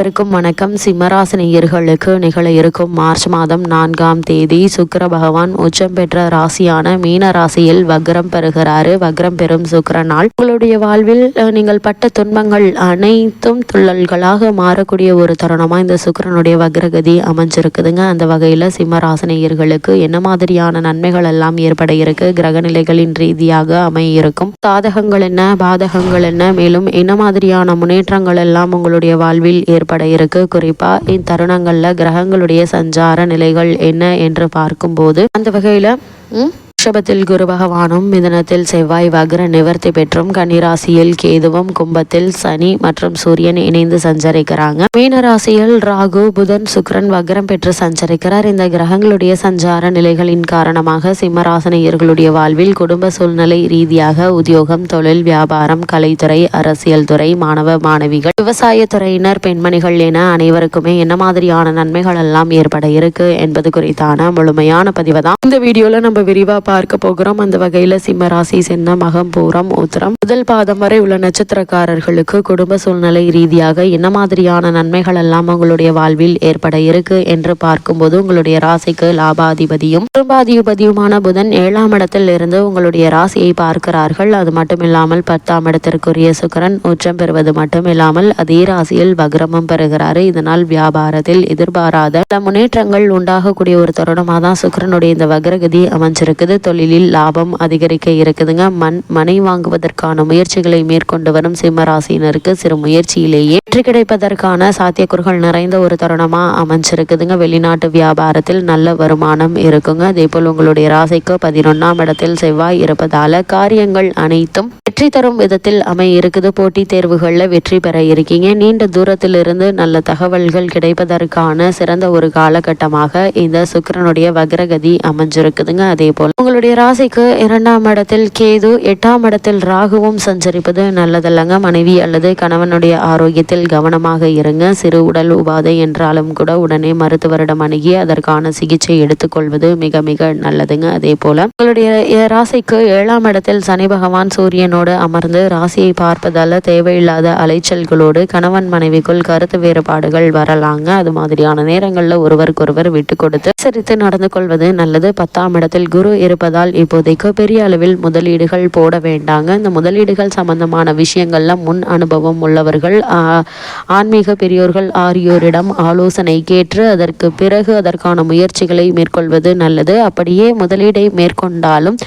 அனைவருக்கும் வணக்கம். சிம்மராசினியர்களுக்கு நிகழ இருக்கும் மார்ச் மாதம் நான்காம் தேதி சுக்கர பகவான் உச்சம் பெற்ற ராசியான மீன ராசியில் வக்ரம் பெறுகிறாரு. வக்ரம் பெறும் சுக்கரனால் உங்களுடைய வாழ்வில் நீங்கள் பட்ட துன்பங்கள் அனைத்தும் துள்ளல்களாக மாறக்கூடிய ஒரு தருணமாக இந்த சுக்கரனுடைய வக்ரகதி அமைஞ்சிருக்குதுங்க. அந்த வகையில் சிம்மராசினியர்களுக்கு என்ன மாதிரியான நன்மைகள் எல்லாம் ஏற்பட இருக்கு? கிரகநிலைகளின் ரீதியாக அமைய இருக்கும் சாதகங்கள் என்ன? பாதகங்கள் என்ன? மேலும் என்ன மாதிரியான முன்னேற்றங்கள் எல்லாம் உங்களுடைய வாழ்வில் ஏற்ப ஏற்பட இருக்கு. குறிப்பா இத்தருணங்கள்ல கிரகங்களுடைய சஞ்சார நிலைகள் என்ன என்று பார்க்கும்போது அந்த வகையில் ரிஷபத்தில் குரு பகவானும் மிதனத்தில் செவ்வாய் வக்ர நிவர்த்தி பெற்றும் கன்னிராசியில் கேதுவும் கும்பத்தில் சனி மற்றும் சூரியன் இணைந்து சஞ்சரிக்கிறாங்க. மீனராசியில் ராகு புதன் சுக்ரன் வக்ரம் பெற்று சஞ்சரிக்கிறார். இந்த கிரகங்களுடைய சஞ்சார நிலைகளின் காரணமாக சிம்மராசனையர்களுடைய வாழ்வில் குடும்ப சூழ்நிலை ரீதியாக உத்தியோகம் தொழில் வியாபாரம் கலைத்துறை அரசியல் துறை மாணவ மாணவிகள் விவசாய துறையினர் பெண்மணிகள் என அனைவருக்குமே என்ன மாதிரியான நன்மைகள் எல்லாம் ஏற்பட இருக்கு என்பது குறித்தான முழுமையான பதிவு தான் இந்த வீடியோல நம்ம விரிவா பார்க்க போகிறோம். அந்த வகையில் சிம்ம ராசி சின்ன மகம் பூரம் உத்திரம். முதல் பாதம் வரை உள்ள நட்சத்திரக்காரர்களுக்கு குடும்ப சூழ்நிலை ரீதியாக என்ன மாதிரியான நன்மைகள் எல்லாம் உங்களுடைய வாழ்வில் ஏற்பட இருக்கு என்று பார்க்கும்போது உங்களுடைய ராசிக்கு லாபாதிபதியும் குடும்பாதிபதியுமான புதன் ஏழாம் இடத்தில் இருந்து உங்களுடைய ராசியை பார்க்கிறார்கள். அது மட்டுமில்லாமல் பத்தாம் இடத்திற்குரிய சுக்கரன் உச்சம் பெறுவது மட்டுமில்லாமல் அதே ராசியில் வக்ரமும் பெறுகிறாரு. இதனால் வியாபாரத்தில் எதிர்பாராத முன்னேற்றங்கள் உண்டாகக்கூடிய ஒரு தருணமாக தான் சுக்கரனுடைய இந்த வக்ரகதி அமைஞ்சிருக்குது. தொழிலில் லாபம் அதிகரிக்க இருக்குதுங்க. மண் மனை வாங்குவதற்கான முயற்சிகளை மேற்கொண்டு வரும் சிம்மராசினருக்கு சிறு முயற்சியிலேயே வெற்றி கிடைப்பதற்கான சாத்தியக்கூறுகள் நிறைந்த ஒரு தருணமாக அமைஞ்சிருக்குதுங்க. வெளிநாட்டு வியாபாரத்தில் நல்ல வருமானம் இருக்குங்க. அதேபோல் உங்களுடைய ராசிக்கு பதினொன்னாம் இடத்தில் செவ்வாய் இருப்பதால காரியங்கள் அனைத்தும் வெற்றி தரும் விதத்தில் அமைய இருக்குது. போட்டித் தேர்வுகளில் வெற்றி பெற இருக்கீங்க. நீண்ட தூரத்திலிருந்து நல்ல தகவல்கள் கிடைப்பதற்கான சிறந்த ஒரு காலகட்டமாக இந்த சுக்கரனுடைய வக்ரகதி அமைஞ்சிருக்குதுங்க. அதே போல் உங்களுடைய ராசிக்கு இரண்டாம் இடத்தில் கேது எட்டாம் இடத்தில் ராகுவும் சஞ்சரிப்பது நல்லதல்லங்க. மனைவி அல்லது கணவனுடைய ஆரோக்கியத்தில் கவனமாக இருங்க. சிறு உடல் உபாதை என்றாலும் கூட உடனே மருத்துவரிடம் அணுகி அதற்கான சிகிச்சை எடுத்துக்கொள்வது மிக மிக நல்லதுங்க. அதே போல உங்களுடைய ராசிக்கு ஏழாம் இடத்தில் சனி பகவான் சூரியனோடு அமர்ந்து ராசியை பார்ப்பதால தேவையில்லாத அலைச்சல்களோடு கணவன் மனைவிக்குள் கருத்து வேறுபாடுகள் வரலாங்க. அது மாதிரியான நேரங்களில் ஒருவருக்கொருவர் விட்டு கொடுத்து சரித்து நடந்து கொள்வது நல்லது. பத்தாம் இடத்தில் குரு இருப்பதால் இப்போதைக்கு பெரிய அளவில் முதலீடுகள் போட வேண்டாங்க. இந்த முதலீடுகள் சம்பந்தமான விஷயங்கள்ல முன் அனுபவம் உள்ளவர்கள் ஆன்மீக பெரியோர்கள் ஆரியோரிடம் ஆலோசனை கேட்டு அதற்கு பிறகு அதற்கான முயற்சிகளை மேற்கொள்வது நல்லது. அப்படியே முதலீடை மேற்கொண்டாலும்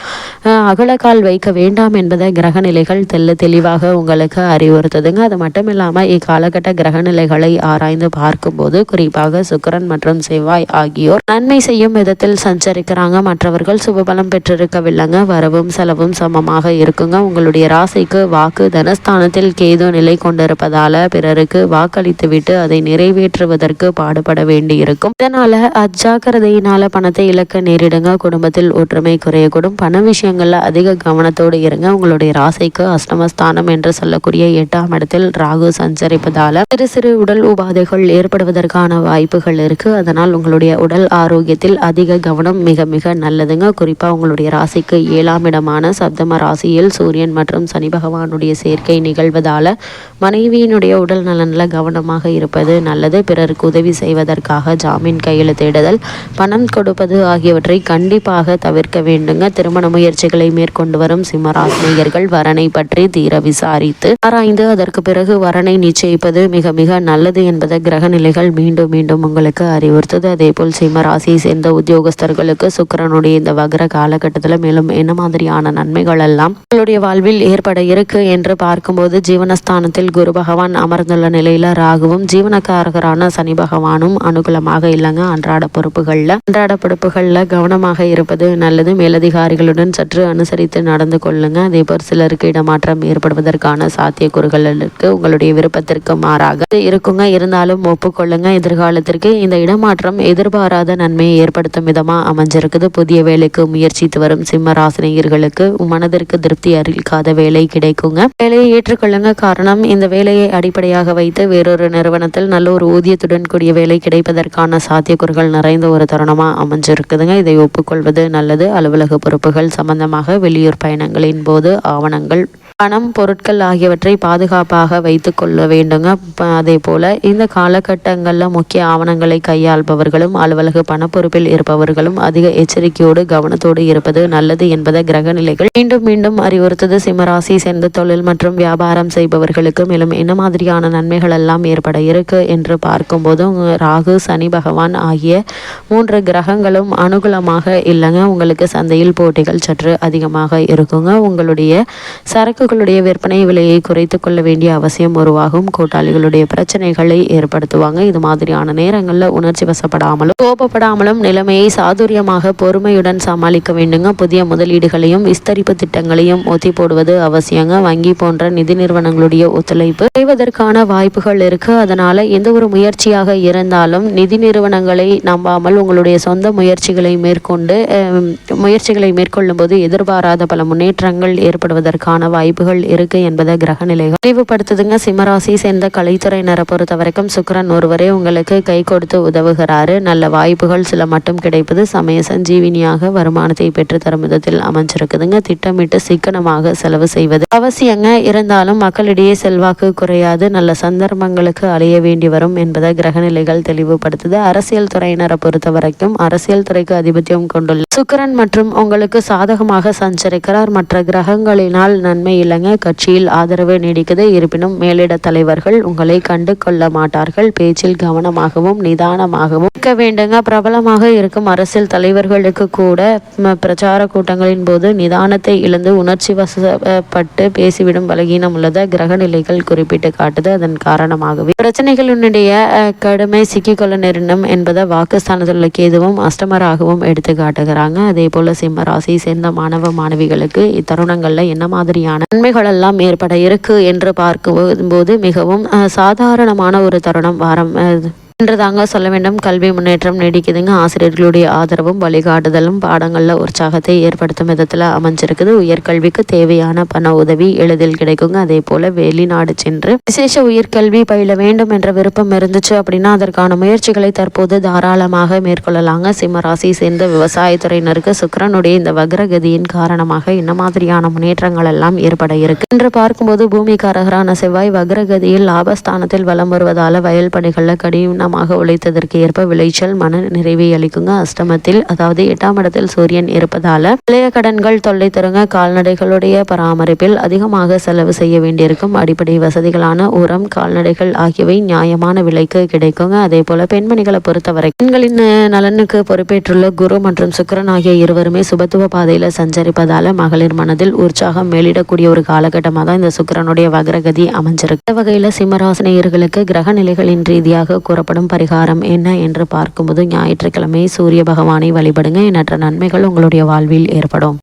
அகலக்கால் வைக்க வேண்டாம் என்பதை கிரகநிலைகள் தெல்ல தெளிவாக உங்களுக்கு அறிவுறுத்துதுங்க. அது மட்டும் இல்லாமல் இக்காலகட்ட கிரகநிலைகளை ஆராய்ந்து பார்க்கும்போது குறிப்பாக சுக்கரன் மற்றும் செவ்வாய் ஆகியோர் நன்மை செய்யும் விதத்தில் சஞ்சரிக்கிறாங்க. மற்றவர்கள் சுபபலம் பலம் பெற்றிருக்கவில்லைங்க. வரவும் செலவும் சமமாக இருக்குங்க. உங்களுடைய ராசிக்கு வாக்கு தனஸ்தானத்தில் கேது நிலை கொண்டிருப்பதால பிறருக்கு வாக்களித்து விட்டு அதை நிறைவேற்றுவதற்கு பாடுபட வேண்டி இருக்கும் இதனால அஜாக்கிரதையினால பணத்தை இழக்க நேரிடுங்க. குடும்பத்தில் ஒற்றுமை குறையக்கூடும். பண விஷயங்கள்ல அதிக கவனத்தோடு இருங்க. உங்களுடைய ராசிக்கு அஷ்டமஸ்தானம் என்று சொல்லக்கூடிய எட்டாம் இடத்தில் ராகு சஞ்சரிப்பதால சிறு சிறு உடல் உபாதைகள் ஏற்படுவதற்கான வாய்ப்புகள் இருக்கு. அதனால் உங்களுடைய உடல் ஆரோக்கியத்தில் அதிக கவனம் மிக மிக நல்லதுங்க. குறிப்பா உங்களுடைய ராசிக்கு ஏழாம் இடமான சப்தம ராசியில் சூரியன் மற்றும் சனி பகவானுடைய சேர்க்கை நிகழ்வதால மனைவியினுடைய உடல் நலனில் கவனமாக இருப்பது நல்லது. பிறருக்கு உதவி செய்வதற்காக ஜாமீன் கையெழுத்திடுதல் பணம் கொடுப்பது ஆகியவற்றை கண்டிப்பாக தவிர்க்க வேண்டுங்க. திருமண முயற்சிகளை மேற்கொண்டு வரும் சிம்மராசினியர்கள் வரனை பற்றி தீர விசாரித்து ஆராய்ந்து அதற்கு பிறகு வரனை நிச்சயிப்பது மிக மிக நல்லது என்பதை கிரக நிலைகள் மீண்டும் மீண்டும் உங்களுக்கு அறிவுறுத்தது. அதே போல் சிம்மராசியை சேர்ந்த உத்தியோகஸ்தர்களுக்கு சுக்கரனுடைய இந்த வக்ர காலகட்டத்தில் மேலும் என்ன மாதிரியான நன்மைகள் எல்லாம் உங்களுடைய வாழ்வில் ஏற்பட இருக்கு என்று பார்க்கும்போது ஜீவனஸ்தானத்தில் குரு பகவான் அமர்ந்துள்ள நிலையில ராகுவும் ஜீவனக்காரகரான சனி பகவானும் அனுகூலமாக இல்லைங்க. அன்றாட பொறுப்புகளில் அன்றாட பொறுப்புகளில் கவனமாக இருப்பது நல்லது. மேலதிகாரிகளுடன் சற்று அனுசரித்து நடந்து கொள்ளுங்க. அதே போல் சிலருக்கு இடமாற்றம் ஏற்படுவதற்கான சாத்தியக்கூறுகள் இருக்கு. உங்களுடைய விருப்பத்திற்கு மாறாக இருக்குங்க. இருந்தாலும் ஒப்புக்கொள்ளுங்க. எதிர்காலத்திற்கு இந்த இடமாற்றம் எதிர்பாராத நன்மையை ஏற்படுத்தும் விதமாக அமைஞ்சிருக்குது. புதிய வேலைக்கு முயற்சி முயற்சித்து வரும் சிம்ம ராசினியர்களுக்கு மனதிற்கு திருப்தி அளிக்காத வேலை கிடைக்குங்க. வேலையை ஏற்றுக்கொள்ளுங்க. காரணம் இந்த வேலையை அடிப்படையாக வைத்து வேறொரு நிறுவனத்தில் நல்ல ஒரு ஊதியத்துடன் கூடிய வேலை கிடைப்பதற்கான சாத்தியக்கூறுகள் நிறைந்த ஒரு தருணமாக அமைஞ்சிருக்குதுங்க. இதை ஒப்புக்கொள்வது நல்லது. அலுவலக பொறுப்புகள் சம்பந்தமாக வெளியூர் பயணங்களின் போது ஆவணங்கள் பணம் பொருட்கள் ஆகியவற்றை பாதுகாப்பாக வைத்து கொள்ள வேண்டுங்க. ப- அதே போல் இந்த காலகட்டங்களில் முக்கிய ஆவணங்களை கையாள்பவர்களும் அலுவலக பணப்பொறுப்பில் இருப்பவர்களும் அதிக எச்சரிக்கையோடு கவனத்தோடு இருப்பது நல்லது என்பதை கிரக நிலைகள் மீண்டும் மீண்டும் அறிவுறுத்தது. சிம்மராசி சேர்ந்த தொழில் மற்றும் வியாபாரம் செய்பவர்களுக்கு மேலும் என்ன மாதிரியான நன்மைகள் எல்லாம் ஏற்பட இருக்கு என்று பார்க்கும்போது ராகு சனி பகவான் ஆகிய மூன்று கிரகங்களும் அனுகூலமாக இல்லைங்க. உங்களுக்கு சந்தையில் போட்டிகள் சற்று அதிகமாக இருக்குங்க. உங்களுடைய சரக்கு சரக்குகளுடைய விற்பனை விலையை குறைத்து கொள்ள வேண்டிய அவசியம் உருவாகும். கூட்டாளிகளுடைய பிரச்சனைகளை ஏற்படுத்துவாங்க. இது மாதிரியான நேரங்களில் உணர்ச்சி வசப்படாமலும் கோபப்படாமலும் நிலைமையை சாதுரியமாக பொறுமையுடன் சமாளிக்க வேண்டுங்க. புதிய முதலீடுகளையும் விஸ்தரிப்பு திட்டங்களையும் ஒத்தி போடுவது அவசியங்க. வங்கி போன்ற நிதி நிறுவனங்களுடைய ஒத்துழைப்பு செய்வதற்கான வாய்ப்புகள் இருக்கு. அதனால எந்த ஒரு முயற்சியாக இருந்தாலும் நிதி நிறுவனங்களை நம்பாமல் உங்களுடைய சொந்த முயற்சிகளை மேற்கொண்டு முயற்சிகளை மேற்கொள்ளும் போது எதிர்பாராத பல முன்னேற்றங்கள் ஏற்படுவதற்கான வாய்ப்புகள் இருக்கு என்பதை கிரக நிலைகள் தெளிவுபடுத்துதுங்க சிம்மராசி சேர்ந்த கலைத்துறையினரை பொறுத்த வரைக்கும் சுக்கிரன் ஒருவரே உங்களுக்கு கை கொடுத்து உதவுகிறாரு. நல்ல வாய்ப்புகள் சில மட்டும் கிடைப்பது சமய சஞ்சீவினியாக வருமானத்தை பெற்று தரும் விதத்தில் அமைஞ்சிருக்குதுங்க. திட்டமிட்டு சிக்கனமாக செலவு செய்வது அவசியங்க. இருந்தாலும் மக்களிடையே செல்வாக்கு குறையாது. நல்ல சந்தர்ப்பங்களுக்கு அலைய வேண்டி வரும் என்பதை கிரகநிலைகள் தெளிவுபடுத்துது. அரசியல் துறையினரை பொறுத்த வரைக்கும் அரசியல் துறைக்கு அதிபத்தியம் கொண்டுள்ள சுக்கரன் மற்றும் மற்றும் உங்களுக்கு சாதகமாக சஞ்சரிக்கிறார். மற்ற கிரகங்களினால் நன்மை இல்லைங்க. கட்சியில் ஆதரவு நீடிக்குது. இருப்பினும் மேலிட தலைவர்கள் உங்களை கண்டு கொள்ள மாட்டார்கள். பேச்சில் கவனமாகவும் நிதானமாகவும் இருக்க வேண்டுங்க. பிரபலமாக இருக்கும் அரசியல் தலைவர்களுக்கு கூட பிரச்சார கூட்டங்களின் போது நிதானத்தை இழந்து உணர்ச்சி வசப்பட்டு பேசிவிடும் பலகீனம் உள்ளதை கிரக நிலைகள் குறிப்பிட்டு காட்டுது. அதன் காரணமாகவே பிரச்சனைகளினுடைய கடுமை சிக்கிக்கொள்ள நேரிடும் என்பதை வாக்குஸ்தானத்தில் உள்ள கேதுவும் அஸ்டமராகவும் எடுத்து காட்டுகிறாங்க. அதே போல் சிம்ம ராசியை சேர்ந்த மாணவ மாணவிகளுக்கு இத்தருணங்கள்ல என்ன மாதிரியான நன்மைகள் எல்லாம் ஏற்பட இருக்கு என்று பார்க்கும்போது மிகவும் சாதாரணமான ஒரு தருணம் வாரம் என்று தாங்க சொல்ல வேண்டும். கல்வி முன்னேற்றம் நீடிக்குதுங்க. ஆசிரியர்களுடைய ஆதரவும் வழிகாட்டுதலும் பாடங்களில் உற்சாகத்தை ஏற்படுத்தும் விதத்தில் அமைஞ்சிருக்குது. உயர்கல்விக்கு தேவையான பண உதவி எளிதில் கிடைக்குங்க. அதே போல வெளிநாடு சென்று விசேஷ உயர்கல்வி பயில வேண்டும் என்ற விருப்பம் இருந்துச்சு அப்படின்னா அதற்கான முயற்சிகளை தற்போது தாராளமாக மேற்கொள்ளலாங்க. சிம்ம ராசி சேர்ந்த விவசாயத்துறையினருக்கு சுக்கிரனுடைய இந்த வக்ரகதியின் காரணமாக என்ன மாதிரியான முன்னேற்றங்கள் எல்லாம் ஏற்பட இருக்கு. என்று பார்க்கும்போது பூமிக்காரகரான செவ்வாய் வக்ரகதியில் லாபஸ்தானத்தில் வலம் வருவதால வயல் பணிகளில் கடினமாக உழைத்ததற்கு ஏற்ப விளைச்சல் மன நிறைவை அளிக்குங்க. அஷ்டமத்தில் அதாவது எட்டாம் இடத்தில் சூரியன் இருப்பதால இளைய கடன்கள் தொல்லை தருங்க. கால்நடைகளுடைய பராமரிப்பில் அதிகமாக செலவு செய்ய வேண்டியிருக்கும். அடிப்படை வசதிகளான உரம் கால்நடைகள் ஆகியவை நியாயமான விலைக்கு கிடைக்குங்க. அதே போல பெண்மணிகளை பொறுத்தவரை பெண்களின் நலனுக்கு பொறுப்பேற்றுள்ள குரு மற்றும் சுக்கிரன் ஆகிய இருவருமே சுபத்துவ பாதையில சஞ்சரிப்பதால மகளிர் மனதில் உற்சாகம் மேலிடக்கூடிய ஒரு காலகட்டமாக தான் இந்த சுக்கிரனுடைய வக்ரகதி அமைஞ்சிருக்கு. இந்த வகையில சிம்மராசினியர்களுக்கு கிரக நிலைகளின் ரீதியாக கூறப்படும் பரிகாரம் என்ன என்று பார்க்கும்போது ஞாயிற்றுக்கிழமை சூரிய பகவானை வழிபடுங்க. எண்ணற்ற நன்மைகள் உங்களுடைய வாழ்வில் ஏற்படும்.